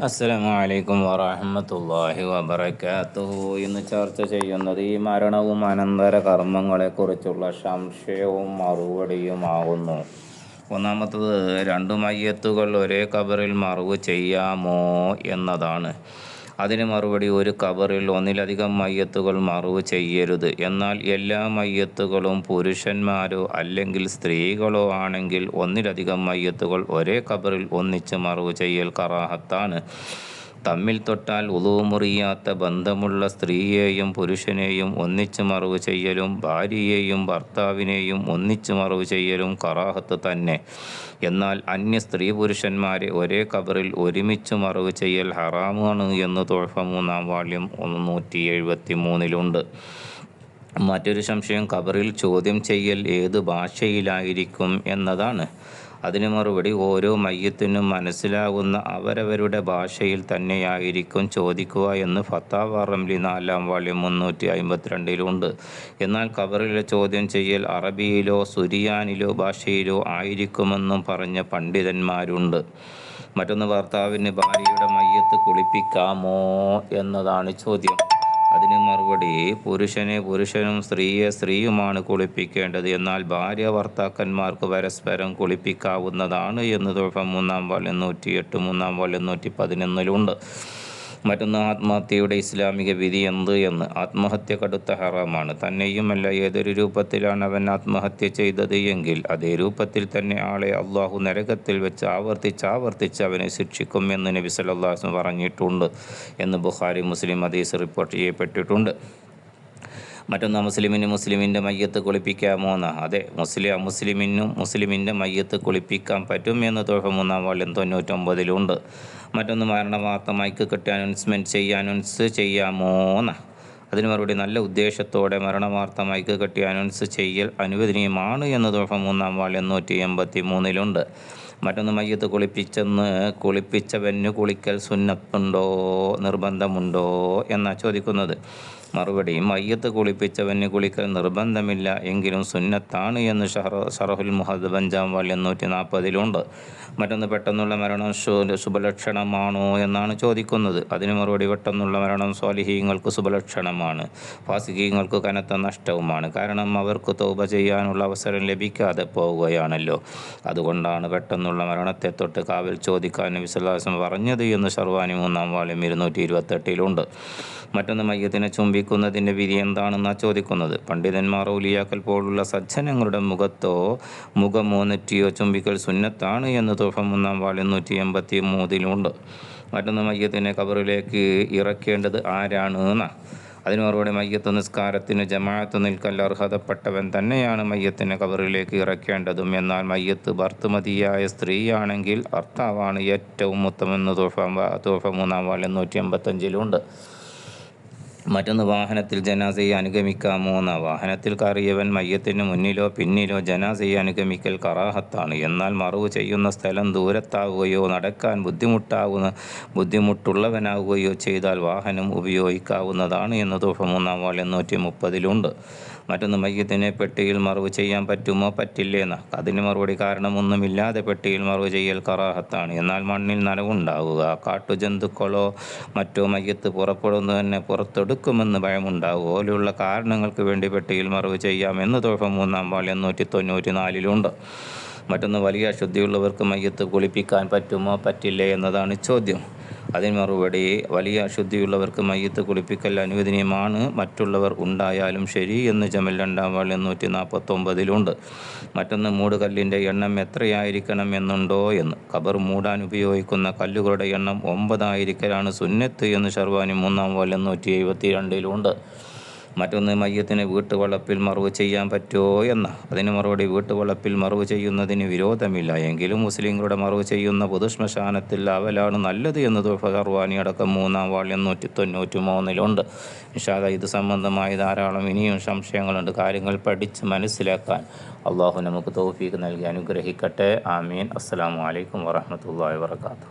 അസ്സലാമു അലൈക്കും വറഹമത്തല്ലാഹി വബർക്കാത്തുഹു ഇന്ന് ചർച്ച ചെയ്യുന്നത് ഈ മരണവും അനന്തര കർമ്മങ്ങളെക്കുറിച്ചുള്ള സംശയവും മറുപടിയുമാകുന്നു ഒന്നാമത്തത് രണ്ടു മയ്യത്തുകൾ ഒരേ കബറിൽ മറവ് ചെയ്യാമോ? എന്നതാണ്. അതിന് മറുപടി ഒരു കബറിൽ ഒന്നിലധികം മയ്യത്തുകൾ മറവ് ചെയ്യരുത്. എന്നാൽ എല്ലാ മയ്യത്തുകളും പുരുഷന്മാരോ അല്ലെങ്കിൽ സ്ത്രീകളോ ആണെങ്കിൽ ഒന്നിലധികം മയ്യത്തുകൾ ഒരേ കബറിൽ ഒന്നിച്ച് മറവ് ചെയ്യൽ കറാഹത്താണ്. തമ്മിൽ തൊട്ടാൽ ഉളുമുറിയാത്ത ബന്ധമുള്ള സ്ത്രീയെയും പുരുഷനെയും ഒന്നിച്ചു മറവ് ചെയ്യലും ഭാര്യയെയും ഭർത്താവിനെയും ഒന്നിച്ചു മറവ് ചെയ്യലും കറാഹത്ത് തന്നെ. എന്നാൽ അന്യ സ്ത്രീ പുരുഷന്മാരെ ഒരേ കബറിൽ ഒരുമിച്ച് മറവ് ചെയ്യൽ ഹറാമാണ് എന്ന് തോഴ്ഫ മൂന്നാം വാള്യം നൂറ്റി എഴുപത്തി മൂന്നിലുണ്ട് മറ്റൊരു സംശയം കബറിൽ ചോദ്യം ചെയ്യൽ ഏത് ഭാഷയിലായിരിക്കും എന്നതാണ്. അതിന് മറുപടി ഓരോ മയ്യത്തിനും മനസ്സിലാകുന്ന അവരവരുടെ ഭാഷയിൽ തന്നെയായിരിക്കും ചോദിക്കുക എന്ന് ഫത്താവ് റംലി നാലാം വാള്യം മുന്നൂറ്റി അമ്പത്തിരണ്ടിലുണ്ട്. എന്നാൽ കബറിലെ ചോദ്യം ചെയ്യൽ അറബിയിലോ സുരിയാനിലോ ഭാഷയിലോ ആയിരിക്കുമെന്നും പറഞ്ഞ പണ്ഡിതന്മാരുണ്ട്. മറ്റൊന്ന് ഭർത്താവിന് ഭാര്യയുടെ മയ്യത്ത് കുളിപ്പിക്കാമോ എന്നതാണ് ചോദ്യം. അതിന് മറുപടി പുരുഷനെ പുരുഷനും സ്ത്രീയെ സ്ത്രീയുമാണ് കുളിപ്പിക്കേണ്ടത്. എന്നാൽ ഭാര്യ ഭർത്താക്കന്മാർക്ക് പരസ്പരം കുളിപ്പിക്കാവുന്നതാണ് എന്ന് തൊഴപ്പം മൂന്നാം വാള്യം നൂറ്റി എട്ട് മൂന്നാം വാള്യം നൂറ്റി പതിനൊന്നിലുണ്ട് മറ്റൊന്ന് ആത്മഹത്യയുടെ ഇസ്ലാമിക വിധി എന്ത് എന്ന് ആത്മഹത്യ കടുത്ത ഹറാമാണ്. തന്നെയുമല്ല ഏതൊരു രൂപത്തിലാണ് അവൻ ആത്മഹത്യ ചെയ്തത് എങ്കിൽ അതേ രൂപത്തിൽ തന്നെ ആളെ അള്ളാഹു നരകത്തിൽ വെച്ച് ആവർത്തിച്ച് ആവർത്തിച്ച് അവനെ ശിക്ഷിക്കും എന്ന് നബി സല്ലാസ് പറഞ്ഞിട്ടുണ്ട് എന്ന് ബുഖാരി മുസ്ലിം ഹദീസ് റിപ്പോർട്ട് ചെയ്യപ്പെട്ടിട്ടുണ്ട്. മറ്റൊന്ന് മുസ്ലിമിന് മുസ്ലിമിന്റെ മയ്യത്ത് കുളിപ്പിക്കാമോ എന്ന് അതെ മുസ്ലിം മുസ്ലിമിനും മുസ്ലിമിന്റെ മയ്യത്ത് കുളിപ്പിക്കാൻ പറ്റും എന്ന് തൊഴിൽ മൂന്നാം വാള്യം തൊണ്ണൂറ്റൊമ്പതിലുണ്ട്. മറ്റൊന്ന് മരണവാർത്ത മൈക്ക് കെട്ടി അനൗൺസ്മെന്റ് ചെയ്യാൻ അനൗൺസ് ചെയ്യാമോ എന്ന് അതിന് മറുപടി നല്ല ഉദ്ദേശത്തോടെ മരണവാർത്ത മൈക്ക് കെട്ടി അനൗൺസ് ചെയ്യൽ അനുവദനീയമാണ് എന്ന് തൊഴിൽ മൂന്നാം വാള്യം നൂറ്റി എൺപത്തി മൂന്നിലുണ്ട് മറ്റൊന്ന് മയ്യത്ത് കുളിപ്പിച്ചെന്ന് കുളിപ്പിച്ചവന് കുളിക്കൽ സുന്നത്തുണ്ടോ നിർബന്ധമുണ്ടോ എന്നാണ് ചോദിക്കുന്നത്. മറുപടി മയ്യത്ത് കുളിപ്പിച്ചവന് കുളിക്കൽ നിർബന്ധമില്ല എങ്കിലും സുന്നത്താണ് എന്ന് ഷഹർ ഷറഹുൽ മുഹദ് അഞ്ചാം വാല്യം നൂറ്റി നാൽപ്പതിലുണ്ട് മറ്റൊന്ന് പെട്ടെന്നുള്ള മരണം ശുഭലക്ഷണമാണോ എന്നാണ് ചോദിക്കുന്നത്. അതിന് മറുപടി പെട്ടെന്നുള്ള മരണം സ്വാലിഹീങ്ങൾക്ക് ശുഭലക്ഷണമാണ് ഫാസിഹീങ്ങൾക്ക് കനത്ത നഷ്ടവുമാണ്. കാരണം അവർക്ക് തോപ ചെയ്യാനുള്ള അവസരം ലഭിക്കാതെ പോവുകയാണല്ലോ. അതുകൊണ്ടാണ് പെട്ടെന്നുള്ള മരണത്തെ തൊട്ട് കാവൽ ചോദിക്കാൻ വിശ്വാസം പറഞ്ഞത് എന്ന് ഷർവാനി മൂന്നാം വാലും ഇരുന്നൂറ്റി ഇരുപത്തെട്ടിലുണ്ട് മറ്റൊന്ന് മയ്യത്തിനെ ചുംബിക്കുന്നതിന്റെ വിധി എന്താണെന്നാണ് ചോദിക്കുന്നത്? പണ്ഡിതന്മാർ ഉലിയാക്കൽ പോലുള്ള സജ്ജനങ്ങളുടെ മുഖത്തോ മുഖമോ നെറ്റിയോ ചുംബിക്കൽ സുന്നത്താണ് എന്ന് തോഫം ഒന്നാം വാളി നൂറ്റി എൺപത്തി മൂന്നിലുണ്ട് മറ്റൊന്ന് മയ്യത്തിനെ കബറിലേക്ക് ഇറക്കേണ്ടത് ആരാണ് എന്നാണ് അതിന് മറുപടി മയ്യത്ത് നിസ്കാരത്തിന് ജമാഅത്ത് നിൽക്കൽ അർഹതപ്പെട്ടവൻ തന്നെയാണ് മയ്യത്തിനെ കബറിലേക്ക് ഇറക്കേണ്ടതും. എന്നാൽ മയ്യത്ത് ഭർത്തുമതിയായ സ്ത്രീയാണെങ്കിൽ ഭർത്താവാണ് ഏറ്റവും ഉത്തമെന്ന് തോഫ തോഫ മൂന്നാം വാള്യം നൂറ്റി അമ്പത്തഞ്ചിലുണ്ട് മറ്റൊന്ന് വാഹനത്തിൽ ജനാസയെ അനുഗമിക്കാമോ എന്ന വാഹനത്തിൽ കയറിയവൻ മയ്യത്തിന് മുന്നിലോ പിന്നിലോ ജനാസയെ അനുഗമിക്കൽ കറാഹത്താണ്. എന്നാൽ മറവ് ചെയ്യുന്ന സ്ഥലം ദൂരത്താവുകയോ നടക്കാൻ ബുദ്ധിമുട്ടാവുന്ന ബുദ്ധിമുട്ടുള്ളവനാവുകയോ ചെയ്താൽ വാഹനം ഉപയോഗിക്കാവുന്നതാണ് എന്ന് തൂഫ മൂന്നാം വാൾ എണ്ണൂറ്റി മുപ്പതിലുണ്ട് മറ്റൊന്ന് മയ്യത്തിനെ പെട്ടിയിൽ മറവ് ചെയ്യാൻ പറ്റുമോ? പറ്റില്ലേന്ന. അതിന് മറുപടി കാരണമൊന്നുമില്ലാതെ പെട്ടിയിൽ മറവ് ചെയ്യൽ കറാഹത്താണ്. എന്നാൽ മണ്ണിൽ നനവുണ്ടാവുക. കാട്ടുജന്തുക്കളോ മറ്റോ മയ്യത്ത് പുറപ്പെടുന്നു തന്നെ പുറത്തെടുക്കുമെന്ന് ഭയമുണ്ടാകും. പോലെയുള്ള കാരണങ്ങൾക്ക് വേണ്ടി പെട്ടിയിൽ മറവ് ചെയ്യാമെന്ന് തോഷം മൂന്നാം പാളി നൂറ്റി തൊണ്ണൂറ്റി നാലിലുണ്ട് മറ്റൊന്ന് വലിയ അശുദ്ധിയുള്ളവർക്ക് മയ്യത്ത് കുളിപ്പിക്കാൻ പറ്റുമോ? പറ്റില്ലേ എന്നതാണ് ചോദ്യം. അതിന് മറുപടി വലിയ അശുദ്ധിയുള്ളവർക്ക് മയ്യത്ത് കുളിപ്പിക്കൽ അനുവദനീയമാണ്. മറ്റുള്ളവർ ഉണ്ടായാലും ശരി എന്ന് ജമൽ രണ്ടാം വാൾ നൂറ്റി നാൽപ്പത്തൊമ്പതിലുണ്ട് മറ്റൊന്ന് മൂടുകല്ലിന്റെ എണ്ണം എത്രയായിരിക്കണം എന്നുണ്ടോ എന്ന്. ഖബർ മൂടാൻ ഉപയോഗിക്കുന്ന കല്ലുകളുടെ എണ്ണം ഒമ്പതായിരിക്കലാണ് സുന്നത്ത് എന്ന് ഷർവാനി മൂന്നാം വാൾ നൂറ്റി എഴുപത്തി രണ്ടിലുണ്ട് മറ്റൊന്ന് മയ്യത്തിന് വീട്ടുവളപ്പിൽ മറവ് ചെയ്യാൻ പറ്റുമോ എന്ന. അതിന് മറുപടി വീട്ടുവളപ്പിൽ മറവ് ചെയ്യുന്നതിന് വിരോധമില്ല. എങ്കിലും മുസ്ലിങ്ങളുടെ മറവ് ചെയ്യുന്ന പൊതുശ്മശാനത്തിൽ അവലാണ് നല്ലത് എന്ന് ഫർവാനി അടക്കം മൂന്നാം വാൾ നൂറ്റി തൊണ്ണൂറ്റി മൂന്നിലുണ്ട് നിഷാദ ഇത് സംബന്ധമായി ധാരാളം ഇനിയും സംശയങ്ങളുണ്ട്. കാര്യങ്ങൾ പഠിച്ച് മനസ്സിലാക്കാൻ അള്ളാഹു നമുക്ക് തോഫീക്ക് നൽകി അനുഗ്രഹിക്കട്ടെ. ആമീൻ. അസ്സാം വലൈക്കും വാഹമത്തല്ലാ വാത്തു